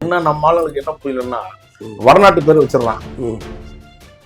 என்ன நம்ம ஆளுங்களுக்கு என்ன புரியலன்னா வடநாட்டு பேர் வச்சிடலாம். ம்.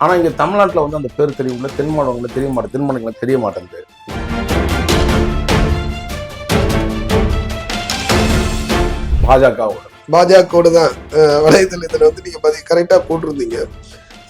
ஆனா இங்க தமிழ்நாட்டுல வந்து அந்த பேர் தெரியும்ல தென் மாவட்டங்களுக்கு தெரிய மாட்டேன் தென் தெரிய மாட்டேங்குது. பாஜகவோட. பாஜகவோட தான் வலைதளத்துல வந்து நீங்க பதி கரெக்டா போட்டிருந்தீங்க.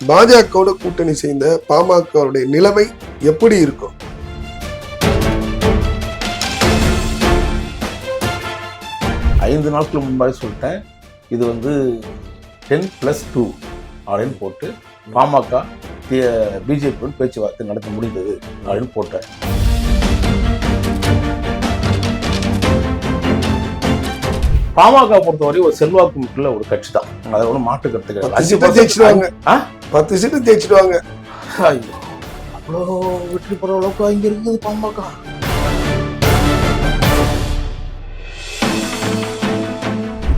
பாஜகவோட கூட்டணி சேர்ந்த பாமகவுடைய நிலைமை எப்படி இருக்கும்? ஐந்து நாட்கள் முன்பாக சொல்லிட்டேன். இது வந்து டென் ப்ளஸ் டூ அப்படின்னு போட்டு பாமக பிஜேபியுடன் பேச்சுவார்த்தை நடத்த முடிந்தது அப்படின்னு போட்டேன் பாமக பொறுத்தவரை ஒரு செல்வாக்கு மிக்க ஒரு கட்சி தான். அதில் ஒன்றும் மாற்று கருத்து கிடையாது பத்து அஞ்சு ஆ? பத்து சீட்டு ஜெயிச்சிடுவாங்க. ஐயோ. அவ்வளோ வெற்றி பெற அளவுக்கு இங்க இருக்குது பாமக.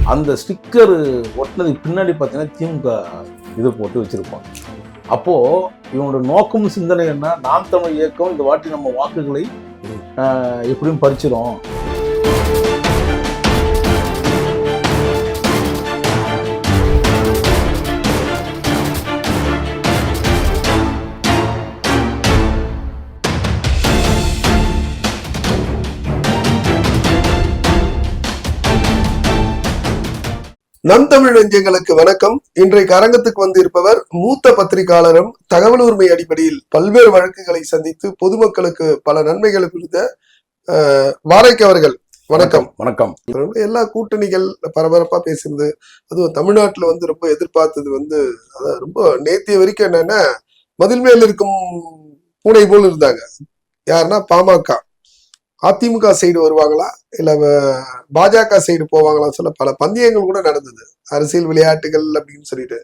அந்த ஸ்டிக்கர் ஒட்டினதுக்கு பின்னாடி பார்த்தீங்கன்னா திமுக இது போட்டு வச்சுருப்பாங்க அப்போது இவனோட நோக்கமும் சிந்தனை என்ன? நாம் தமிழ் இயக்கம் இந்த வாட்டி நம்ம வாக்குகளை எப்படியும் பறிச்சிடும் நம் தமிழ் நெஞ்சங்களுக்கு வணக்கம். இன்றைக்கு அரங்கத்துக்கு வந்திருப்பவர் மூத்த பத்திரிகையாளரும் தகவல் உரிமை அடிப்படையில் பல்வேறு வழக்குகளை சந்தித்து பொதுமக்களுக்கு பல நன்மைகளை புரிந்த அஹ், வாரைக்கு அவர்கள். வணக்கம். வணக்கம். எல்லா கூட்டணிகள் பரபரப்பா பேசுறது அதுவும் தமிழ்நாட்டுல வந்து ரொம்ப எதிர்பார்த்தது வந்து அதான் ரொம்ப நேத்திய வரைக்கும் என்னன்னா மதில் மேல் இருக்கும் பூனை போல் இருந்தாங்க. யாருன்னா பாமக. அதிமுக சைடு வருவாங்களா? இல்ல பாஜக சைடு போவாங்களான்னு சொல்ல பல பந்தயங்கள் கூட நடந்தது. அரசியல் விளையாட்டுகள் அப்படின்னு சொல்லிட்டு.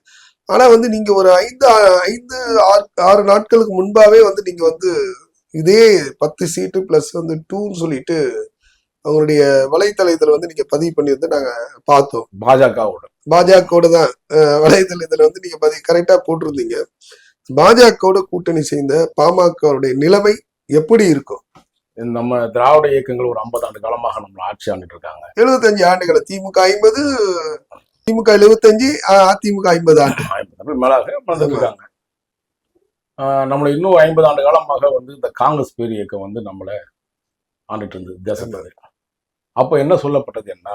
ஆனா வந்து நீங்க ஒரு ஐந்து ஐந்து ஆறு ஆறு நாட்களுக்கு முன்பாவே வந்து நீங்க வந்து இதே பத்து சீட்டு பிளஸ் வந்து டூன்னு சொல்லிட்டு அவங்களுடைய வலைத்தளத்துல வந்து நீங்க பதிவு பண்ணி வந்து நாங்க பார்த்தோம். பாஜகவோட. பாஜகவோட தான் வலைத்தளத்துல வந்து நீங்க பதிவு கரெக்டா போட்டிருந்தீங்க. பாஜகவோட கூட்டணி சேர்ந்த பாமகவுடைய நிலைமை எப்படி இருக்கும்? நம்ம திராவிட இயக்கங்கள் ஒரு ஐம்பது ஆண்டு காலமாக நம்மளை ஆட்சி ஆண்டுட்டு இருக்காங்க. எழுபத்தஞ்சு ஆண்டுகள் திமுக ஐம்பது திமுக எழுபத்தஞ்சு அதிமுக ஐம்பது ஆண்டு. ஐம்பது மேலாக இருக்காங்க. ஆஹ் நம்மளை இன்னும் ஐம்பது ஆண்டு காலமாக வந்து இந்த காங்கிரஸ் பேர் இயக்கம் வந்து நம்மளை ஆண்டுட்டு இருந்தது தேசத்தை அப்போ என்ன சொல்லப்பட்டது என்ன.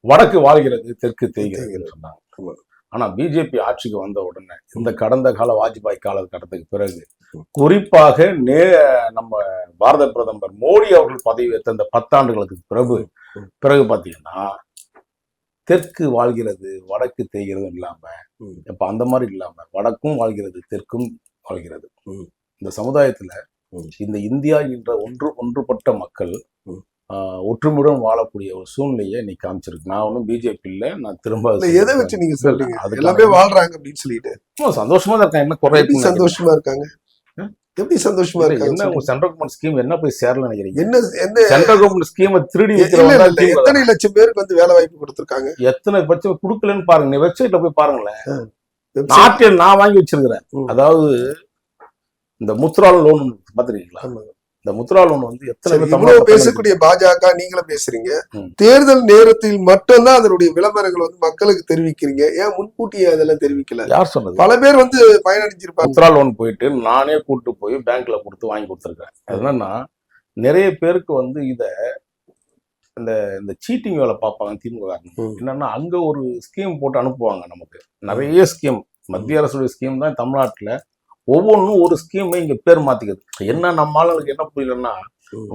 வடக்கு வாழ்கிறது தெற்கு தேய்கிறது சொன்னாங்க. ஆமா. ஆனா பிஜேபி ஆட்சிக்கு வந்த உடனே இந்த கடந்த கால வாஜ்பாய் காலகட்டத்துக்கு பிறகு குறிப்பாக நே நம்ம பாரத பிரதமர் மோடி அவர்கள் பதவி ஏற்ற இந்த பத்தாண்டுகளுக்கு பிறகு. பிறகு பாத்தீங்கன்னா தெற்கு வாழ்கிறது வடக்கு தேய்கிறது இல்லாம ம். இப்ப அந்த மாதிரி இல்லாம வடக்கும் வாழ்கிறது தெற்கும் வாழ்கிறது. இந்த சமுதாயத்துல. இந்த இந்தியா என்ற ஒன்று ஒன்றுபட்ட மக்கள் ஒற்றுமையுடன் வாழக்கூடிய ஒரு சூழ்நிலையை நீ காமிச்சிருக்கு. நான் ஒன்றும் பிஜேபி இல்ல நான் திரும்ப எதை வச்சு நீங்க சொல்றீங்க? அதுக்கான- எல்லாமே வாழ்றாங்க அப்படின்னு சொல்லிட்டு. சந்தோஷமா தான் இருக்கேன் என்ன குறை சந்தோஷமா இருக்காங்க? எப்படி சந்தோஷமா நினைக்கிறீங்க? என்ன இருக்காங்க உங்க சென்ட்ரல் கவர்மெண்ட் ஸ்கீம் என்ன போய் சேரல நினைக்கிறீங்க? என்ன எந்த சென்ட்ரல் கவர்மெண்ட் ஸ்கீமை திருடி எத்தனை லட்சம் பேருக்கு வந்து வேலை வாய்ப்பு கொடுத்திருக்காங்க? எத்தனை பட்சம் கொடுக்கலன்னு பாருங்க. நீ வெப்சைட்ல போய் பாருங்களேன். நாட்டில் நான் வாங்கி வச்சிருக்கிறேன். அதாவது இந்த முத்ரா லோன் பாத்துருக்கீங்களா. இந்த முத்ரா லோன் வந்து எத்தனை இவ்வளவு பேசக்கூடிய பாஜக நீங்களும் பேசுறீங்க. தேர்தல் நேரத்தில் மட்டும்தான் அதனுடைய விளம்பரங்கள் வந்து மக்களுக்கு தெரிவிக்கிறீங்க. ஏன் முன்கூட்டியே அதெல்லாம் தெரிவிக்கல? யார் சொன்னது? பல பேர் வந்து பயனடைஞ்சிருப்பாங்க. முத்ரா லோன் போயிட்டு நானே கூட்டு போய் பேங்க்ல கொடுத்து வாங்கி கொடுத்துருக்கேன் என்னன்னா நிறைய பேருக்கு வந்து இத இந்த இந்த சீட்டிங் வேலை பார்ப்பாங்க திமுக. என்னன்னா அங்க ஒரு ஸ்கீம் போட்டு அனுப்புவாங்க நமக்கு. நிறைய ஸ்கீம் மத்திய அரசுடைய ஸ்கீம் தான் தமிழ்நாட்டுல ஒவ்வொன்றும் ஒரு ஸ்கீமை இங்க பேர் மாத்திக்கிறது என்ன நம்ம ஆளுங்களுக்கு என்ன புரியலன்னா.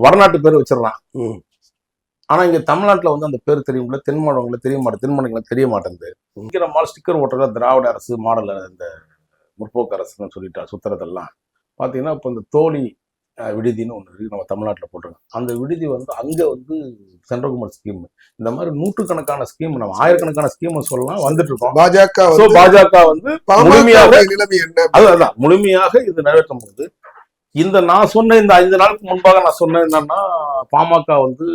வடநாட்டு பேர் வச்சிடலாம். ஆனா இங்க தமிழ்நாட்டுல வந்து அந்த பேர் தெரியும்ல தென் மாவட்டங்களுக்கு தெரிய மாட்டேன் தென் மாநிலங்களுக்கு தெரிய மாட்டேங்குது. இங்க நம்ம ஸ்டிக்கர் ஓட்டுற திராவிட அரசு மாடல் இந்த முற்போக்கு அரசுன்னு சொல்லிட்டா சுத்துறதெல்லாம் பாத்தீங்கன்னா இப்போ இந்த தோழி விடுதின்னு ஒன்று இருக்கு. நம்ம தமிழ்நாட்டில் போட்டிருக்கோம் அந்த விடுதி வந்து அங்க வந்து சென்ட்ரல் கவர்மெண்ட் ஸ்கீம். இந்த மாதிரி நூற்றுக்கணக்கான ஸ்கீம் நம்ம ஆயிரக்கணக்கான ஸ்கீம் சொல்லலாம் வந்துட்டு இருக்கோம். பாஜக பாஜக வந்து முழுமையாக நிலைமை என்ன? அது அதான் முழுமையாக இது நிறைவேற்றும் போது இந்த நான் சொன்ன இந்த ஐந்து நாளுக்கு முன்பாக நான் சொன்ன என்னன்னா பாமக வந்து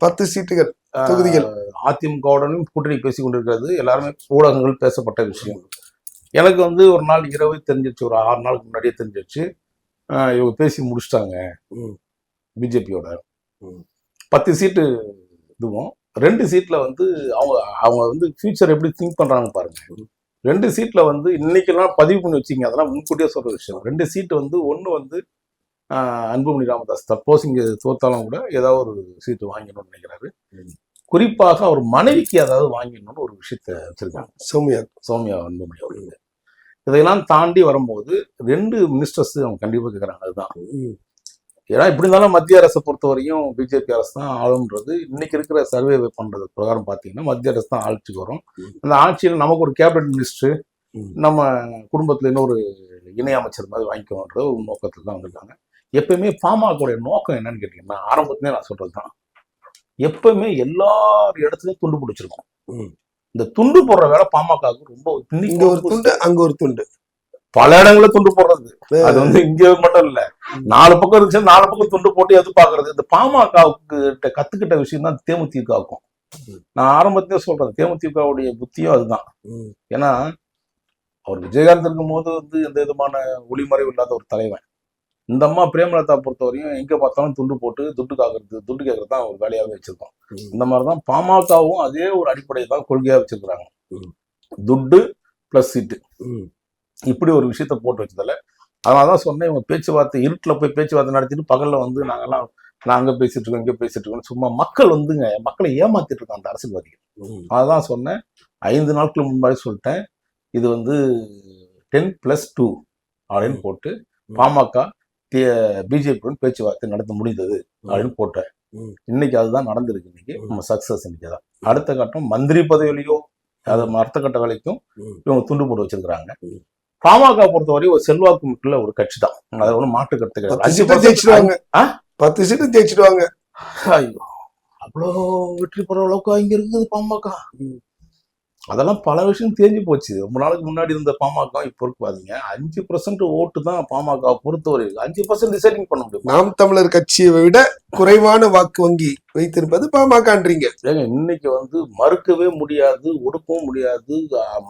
பத்து சீட்டுகள் தொகுதிகள். அதிமுகவுடனும் கூட்டணி பேசிக் கொண்டிருக்கிறது. எல்லாருமே ஊடகங்கள் பேசப்பட்ட விஷயம். எனக்கு வந்து ஒரு நாள் இரவு தெரிஞ்சிச்சு ஒரு ஆறு நாளுக்கு முன்னாடியே தெரிஞ்சிச்சு இவங்க பேசி முடிச்சிட்டாங்க. ம். பிஜேபியோட. பத்து சீட்டு இதுவும். ரெண்டு சீட்ல வந்து அவங்க அவங்க வந்து ஃபியூச்சர் எப்படி திங்க் பண்றாங்க பாருங்க. ரெண்டு சீட்ல வந்து இன்னைக்கெல்லாம் பதிவு பண்ணி வச்சிங்க அதெல்லாம் முன்கூட்டியே சொல்ற விஷயம். ரெண்டு சீட் வந்து ஒன்று வந்து அன்புமணி ராமதாஸ். சப்போஸ் இங்க தோத்தாலும் கூட ஏதாவது ஒரு சீட்டு வாங்கணும்னு நினைக்கிறாரு. குறிப்பாக அவர் மனைவிக்கு ஏதாவது வாங்கிடணும்னு ஒரு விஷயத்த வச்சிருக்காங்க. சௌமியா. சௌமியா அன்புமணி அவர்கள். இதையெல்லாம் தாண்டி வரும்போது ரெண்டு மினிஸ்டர்ஸ் அவங்க கண்டிப்பாக கேட்குறாங்க அதுதான். ஏன்னா இப்படி இருந்தாலும் மத்திய அரசை பொறுத்த வரையும் பிஜேபி அரசு தான் ஆளுன்றது. இன்னைக்கு இருக்கிற சர்வே பண்றது பிரகாரம் பார்த்தீங்கன்னா மத்திய அரசு தான் ஆட்சிக்கு வரும். அந்த ஆட்சியில் நமக்கு ஒரு கேபினட் மினிஸ்டர் நம்ம குடும்பத்தில் இன்னொரு இணை அமைச்சர் மாதிரி வாங்கிக்கோன்ற ஒரு நோக்கத்தில் தான் வந்திருக்காங்க எப்பயுமே பாமகவுடைய நோக்கம் என்னன்னு கேட்டீங்கன்னா ஆரம்பத்துலேயே நான் சொல்றது தான் எப்பயுமே எல்லா இடத்துலையும் துண்டு பிடிச்சிருக்கோம். ம். இந்த துண்டு போடுற வேலை பாமகவுக்கு ரொம்ப இங்க ஒரு துண்டு அங்க ஒரு துண்டு. பல இடங்கள்ல துண்டு போடுறது. அது வந்து இங்க மட்டும் இல்ல. நாலு பக்கம் இருந்துச்சு நாலு பக்கம் துண்டு போட்டு எது பாக்குறது இந்த பாமகவுக்கு கிட்ட கத்துக்கிட்ட விஷயம் தான் தேமுதிகவுக்கும். நான் ஆரம்பத்திலே சொல்றேன் தேமுதிகவுடைய புத்தியும் அதுதான். ஏன்னா அவர் விஜயகாந்த் இருக்கும் போது வந்து எந்த விதமான ஒளிமறைவு இல்லாத ஒரு தலைவன். இந்த அம்மா பிரேமலதா பொறுத்தவரையும் எங்க பார்த்தாலும் துண்டு போட்டு துட்டு காக்குறது துட்டு கேட்கறது தான் ஒரு வேலையாவே வச்சிருக்கோம். இந்த மாதிரி தான் பாமகவும் அதே ஒரு அடிப்படையை தான் கொள்கையா வச்சிருக்கிறாங்க. துட்டு பிளஸ் சீட்டு. இப்படி ஒரு விஷயத்த போட்டு வச்சதில்ல அதனால தான் சொன்னேன் இவங்க பேச்சுவார்த்தை இருட்டில் போய் பேச்சுவார்த்தை நடத்திட்டு பகல்ல வந்து நாங்கெல்லாம் நான் அங்கே பேசிட்டு இருக்கோம் இங்கே பேசிட்டு இருக்கோம் சும்மா மக்கள் வந்துங்க மக்களை ஏமாத்திட்டு இருக்காங்க அந்த அரசியல்வாதிகள். அதான் சொன்னேன் ஐந்து நாட்கள் முன்னாடி சொல்லிட்டேன் இது வந்து டென் பிளஸ் டூ அப்படின்னு போட்டு. பாமக பிஜேபியுடன் பேச்சுவார்த்தை நடத்த முடிந்தது அப்படின்னு போட்டேன். இன்னைக்கு அதுதான் நடந்திருக்கு இன்னைக்கு. நம்ம சக்சஸ் இன்னைக்கு தான். அடுத்த கட்டம் மந்திரி பதவியிலையோ அது அடுத்த கட்ட வேலைக்கும். இவங்க துண்டு போட்டு வச்சிருக்கிறாங்க. பாமக பொறுத்தவரை ஒரு செல்வாக்கு மிக்க ஒரு கட்சி தான். அதை ஒன்றும் மாற்று கருத்து கிடையாது? பத்து சீட்டு ஜெயிச்சிடுவாங்க. ஐயோ. அவ்வளோ வெற்றி பெற அளவுக்கு இங்க இருக்குது பாமக. அதெல்லாம் பல விஷயம் தெரிஞ்சு போச்சு. ரொம்ப நாளுக்கு முன்னாடி இருந்த பாமக இப்போ இருக்கு பாத்தீங்க அஞ்சு பர்சன்ட் ஓட்டு தான் பாமக பொறுத்தவரை அஞ்சு பர்சன்ட் டிசைடிங் பண்ண முடியும். நாம் தமிழர் கட்சியை விட குறைவான வாக்கு வங்கி வைத்திருப்பது பாமகன்றீங்க. ஏங்க இன்னைக்கு வந்து மறுக்கவே முடியாது ஒடுக்கவும் முடியாது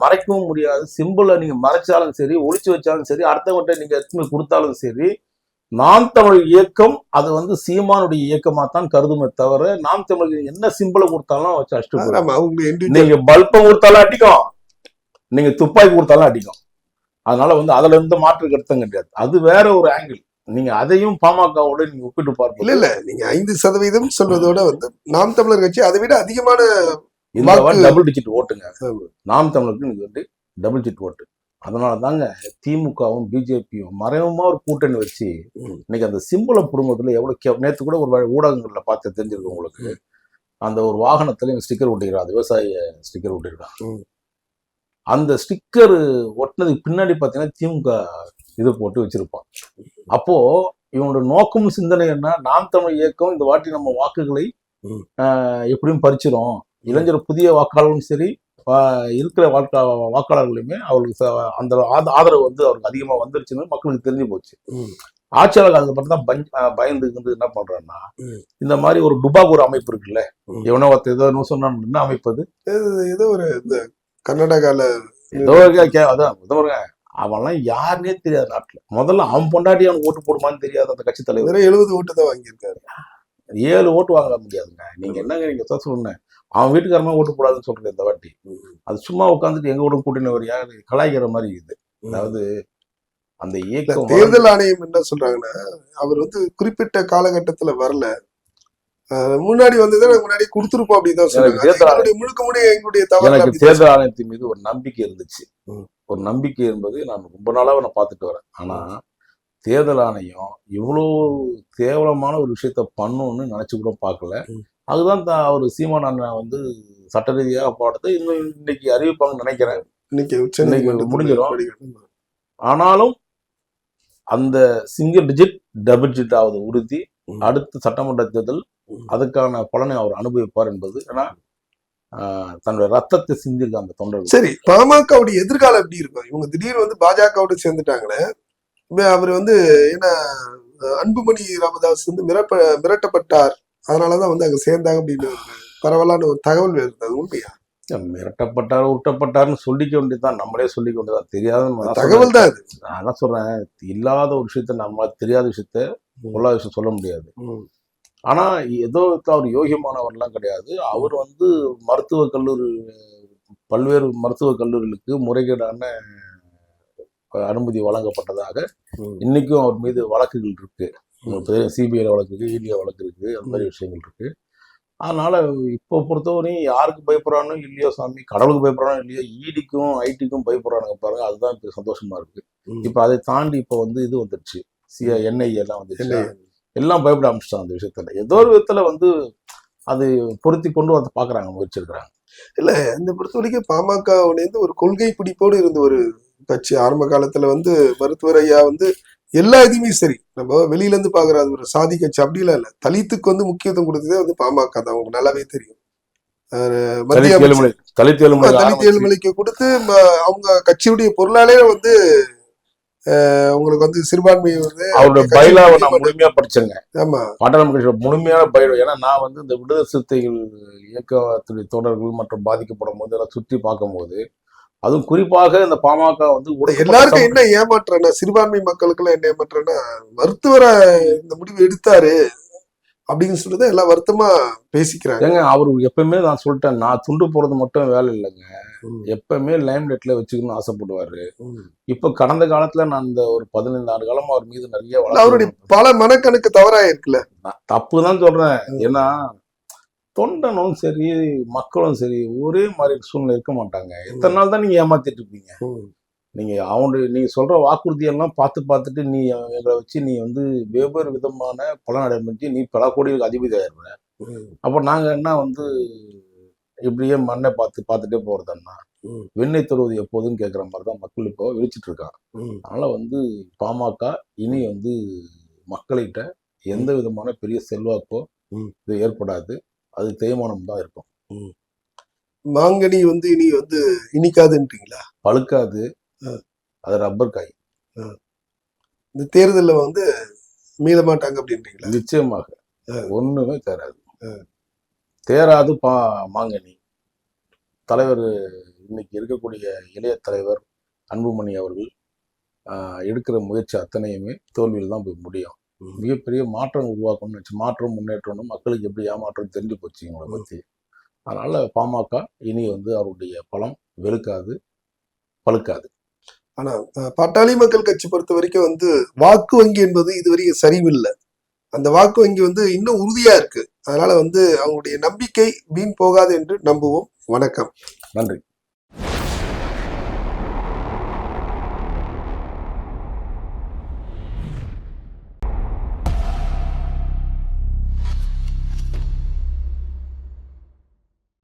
மறைக்கவும் முடியாது. சிம்பிளை நீங்க மறைச்சாலும் சரி ஒளிச்சு வச்சாலும் சரி அடுத்தவங்கிட்ட நீங்க எடுத்துன்னு கொடுத்தாலும் சரி நாம் தமிழ் இயக்கம் அது வந்து சீமானுடைய இயக்கமா தான் கருதுமே தவிர நாம் தமிழ் என்ன சிம்பிளை கொடுத்தாலும் வச்சு இண்டிவிஜுவல் நீங்க பல்பம் கொடுத்தாலும் அடிக்கும். நீங்க துப்பாக்கி கொடுத்தாலும் அடிக்கும். அதனால வந்து அதுல இருந்து மாற்று கருத்தம் கிடையாது. அது வேற ஒரு ஆங்கிள் நீங்க அதையும் பாமகவோட நீங்க ஒப்பிட்டு இல்ல பார்க்கல இல்ல. நீங்க ஐந்து சதவீதம் சொல்வதோட வந்து நாம் தமிழர் கட்சி அதை விட அதிகமான இந்த டபுள் டிஜிட் ஓட்டுங்க. நாம் தமிழருக்கு நீங்க வந்து டபுள் டிஜிட் ஓட்டு. அதனால தாங்க திமுகவும் பிஜேபியும் மறைமுகமா ஒரு கூட்டணி வச்சு. இன்னைக்கு அந்த சிம்பிளை குடும்பத்துல எவ்வளவு கே- நேத்து கூட ஒரு ஊடகங்கள்ல பார்த்து தெரிஞ்சிருக்கு உங்களுக்கு. அந்த ஒரு வாகனத்துல ஸ்டிக்கர் ஒட்டிக்கிறான் அந்த விவசாய ஸ்டிக்கர் ஒட்டிருக்கான் ம். அந்த ஸ்டிக்கர் ஒட்டினதுக்கு பின்னாடி பாத்தீங்கன்னா திமுக இது போட்டு வச்சிருப்பான் அப்போ இவனோட நோக்கம் சிந்தனை என்ன? நாம் தமிழ் இயக்கம் இந்த வாட்டி நம்ம வாக்குகளை எப்படியும் பறிச்சிரும். இளைஞர் புதிய வாக்காளர்களும் சரி இருக்கிற வாக்கா வாக்காளர்களுமே அவர்களுக்கு ச- அந்த ஆத- ஆதரவு வந்து அவருக்கு அதிகமா வந்துருச்சுன்னு மக்களுக்கு தெரிஞ்சு போச்சு. ஆட்சியாளர் அதை மட்டும் தான் பஞ்ச பயந்து வந்து என்ன பண்றான்னா. இந்த மாதிரி ஒரு டுபாக் ஒரு அமைப்பு இருக்குல்ல. எவனோ ஒருத்தர் ஏதோ ஒன்று சொன்னான் என்ன அமைப்பு அது? ஏதோ ஒரு இந்த கர்நாடகால ஏதோ அதான் முதல்வருங்க அவன்லாம் யாருன்னே தெரியாது நாட்டுல. முதல்ல அவன் பொண்டாட்டி அவனுக்கு ஓட்டு போடுமான்னு தெரியாது அந்த கட்சி தலைவர். எழுபது ஓட்டு தான் வாங்கியிருக்காரு. ஏழு ஓட்டு வாங்க முடியாதுங்க. நீங்க என்னங்க நீங்க சொல்லுங்க. அவன் வீட்டுக்காரமா ஓட்டு போடாதுன்னு சொல்றது இந்த வாட்டி. அது சும்மா உட்காந்துட்டு எங்க கூட கூட்டின ஒரு யாரு கலாய்க்கிற மாதிரி இது. அதாவது அந்த இல்ல, இயக்கம் தேர்தல் ஆணையம் என்ன சொல்றாங்கன்னா அவர் வந்து குறிப்பிட்ட காலகட்டத்துல வரல. முன்னாடி வந்ததை முன்னாடி கொடுத்துருப்போம் அப்படின்னு எங்களுடைய முழுக்க முழுக்க எங்களுடைய எனக்கு தேர்தல் ஆணையத்தின் மீது ஒரு நம்பிக்கை இருந்துச்சு. ஒரு நம்பிக்கை என்பது நான் ரொம்ப நாளாக நான் பார்த்துட்டு வரேன். ஆனா தேர்தல் ஆணையம் இவ்வளோ கேவலமான ஒரு விஷயத்த பண்ணுன்னு நினைச்சு கூட பார்க்கல. அதுதான் அவர் சீமான் அண்ணன் வந்து சட்ட ரீதியாக போடுறது இன்னும் இன்னைக்கு அறிவிப்பாங்கன்னு நினைக்கிறேன் இன்னைக்கு இன்னைக்கு. படிக்கணும். ஆனாலும் அந்த சிங்கிள் டிஜிட் டபுள் டிஜிட் ஆவது உறுதி. அடுத்த சட்டமன்ற தேர்தல். அதுக்கான பலனை அவர் அனுபவிப்பார் என்பது ஏன்னா தன்னுடைய ரத்தத்தை சிந்திருக்க அந்த தொண்டர்கள் சரி பாமகவுடைய எதிர்காலம் எப்படி இருக்கும் இவங்க திடீர்னு வந்து பாஜகவோட சேர்ந்துட்டாங்களே அவர் வந்து என்ன அன்புமணி ராமதாஸ் வந்து மிரப்ப மிரட்டப்பட்டார் அதனாலதான் வந்து அங்க சேர்ந்தாங்க அப்படின்னு பரவலான ஒரு தகவல் அது உண்மையா? மிரட்டப்பட்டார் உருட்டப்பட்டார்னு சொல்லிக்க வேண்டியதுதான். நம்மளே சொல்லிக்க நான் சொல்றேன். தகவல் தான் அது. நான் என்ன சொல்றேன். இல்லாத ஒரு விஷயத்த நம்ம தெரியாத விஷயத்த பொல்லாத விஷயம் சொல்ல முடியாது. ஆனா ஏதோ அவர் யோகியமானவர்லாம் கிடையாது. அவர் வந்து மருத்துவக் கல்லூரி பல்வேறு மருத்துவக் கல்லூரிகளுக்கு முறைகேடான அனுமதி வழங்கப்பட்டதாக. இன்னைக்கும் அவர் மீது வழக்குகள் இருக்கு. சிபிஐ வழக்கு இருக்கு இடியா வழக்கு இருக்கு. அந்த மாதிரி விஷயங்கள் இருக்கு. அதனால இப்போ பொறுத்தவரையும் யாருக்கு பயப்படுறானோ இல்லையோ சாமி கடவுளுக்கு பயப்படுறானோ இல்லையோ ஈடிக்கும் ஐடிக்கும் பயப்படுறானுங்க பாருங்க. அதுதான் இப்போ சந்தோஷமா இருக்கு. இப்போ அதை தாண்டி இப்போ வந்து இது வந்துருச்சு சிஐ என்ஐஏ எல்லாம் வந்துருச்சு NIA. எல்லாம் பயப்பட ஆரம்பிச்சிட்டாங்க அந்த விஷயத்துல. ஏதோ ஒரு விதத்துல வந்து அது பொருத்தி கொண்டு வந்து பாக்குறாங்க முயற்சி இருக்கிறாங்க இல்ல இந்த பொறுத்த வரைக்கும் பாமகவுலேருந்து ஒரு கொள்கை பிடிப்போடு இருந்த ஒரு கட்சி ஆரம்ப காலத்துல வந்து மருத்துவர் ஐயா வந்து எல்லா இதுவுமே சரி. நம்ம வெளியில இருந்து பாக்குற அது ஒரு சாதி கட்சி அப்படிலாம் இல்ல. தலித்துக்கு வந்து முக்கியத்துவம் கொடுத்ததே வந்து பாமக தான். உங்களுக்கு நல்லாவே தெரியும். மத்திய தலித் ஏழுமலைக்கு கொடுத்து அவங்க கட்சியுடைய பொருளாலே வந்து உங்களுக்கு வந்து சிறுபான்மை வந்து பைலாவை முடிவு நான் முழுமையா படிச்சேங்க ஆமா. பாட்டாளம் கட்சியோட முழுமையான பயிர் ஏன்னா நான் வந்து இந்த விடுதலை சிறுத்தைகள் இயக்கத்துடைய தோழர்கள் மற்றும் பாதிக்கப்படும் போது எல்லாம் சுற்றி பார்க்கும்போது அதுவும் குறிப்பாக இந்த பாமக வந்து எல்லாருக்கும் என்ன ஏமாற்றம்னா சிறுபான்மை மக்களுக்கு எல்லாம் என்ன ஏமாற்றம்னா மருத்துவரை இந்த முடிவு எடுத்தாரு அப்படின்னு சொல்லிதான் எல்லாம் வருத்தமா பேசிக்கிறாங்க. ஏங்க அவர் எப்பவுமே நான் சொல்லிட்டேன் நான் துண்டு போறது மட்டும் வேலை இல்லைங்க. எப்பவுமே லைம் லைட்ல வச்சுக்கணும்னு ஆசைப்படுவாரு. இப்ப கடந்த காலத்துல நான் இந்த ஒரு பதினைந்து ஆண்டு காலமா அவர் மீது நிறைய அவருடைய பல மனக்கணக்கு தவறா இருக்குல்ல தப்பு தான் சொல்றேன் ஏன்னா தொண்டனும் சரி மக்களும் சரி ஒரே மாதிரி சூழ்நிலை இருக்க மாட்டாங்க. எத்தனை நாள் தான் நீங்க ஏமாத்திட்டு இருப்பீங்க? நீங்க அவனுடைய நீங்க சொல்ற வாக்குறுதி எல்லாம் பார்த்து பார்த்துட்டு நீ எங்களை வச்சு நீ வந்து வெவ்வேறு விதமான பலன் அடைஞ்சு நீ பல கோடிகளுக்கு அதிபதி ஆயிடுற அப்போ நாங்க என்ன வந்து இப்படியே மண்ணை பார்த்து பார்த்துட்டே போறதுன்னா ம். வெண்ணெய் தருவது எப்போதுன்னு கேட்குற மாதிரி தான் மக்கள் இப்போ விழிச்சிட்டு இருக்காங்க. அதனால வந்து பாமக இனி வந்து மக்கள்கிட்ட எந்த விதமான பெரிய செல்வாக்கோ. இது ஏற்படாது. அது தேய்மானம் தான் இருக்கும். மாங்கனி வந்து இனி வந்து இனிக்காதுன்றீங்களா பழுக்காது. அது ரப்பர் காய். இந்த தேர்தல்ல வந்து மீள மாட்டாங்க அப்படின்றீங்களா? நிச்சயமாக. ஒண்ணுமே தேராது. தேராது பா மாங்கனி. தலைவர் இன்னைக்கு இருக்கக்கூடிய இளைய தலைவர் அன்புமணி அவர்கள் எடுக்கிற முயற்சி அத்தனையுமே தோல்வியில் தான் போய் முடியும். மிகப்பெரிய மாற்றம் உருவாக்கணும்னு வச்சு மாற்றம் முன்னேற்றம்னு மக்களுக்கு எப்படி ஏமாற்றம் தெரிஞ்சு போச்சு ம். பத்தி. அதனால பாமக இனி வந்து அவருடைய பலம் வெறுக்காது பழுக்காது. ஆனா அஹ், பாட்டாளி மக்கள் கட்சி பொறுத்த வரைக்கும் வந்து வாக்கு வங்கி என்பது இதுவரைக்கும் சரிவில்லை. அந்த வாக்கு வங்கி வந்து இன்னும் உறுதியா இருக்கு. அதனால வந்து அவங்களுடைய நம்பிக்கை வீண் போகாது என்று நம்புவோம். வணக்கம். நன்றி.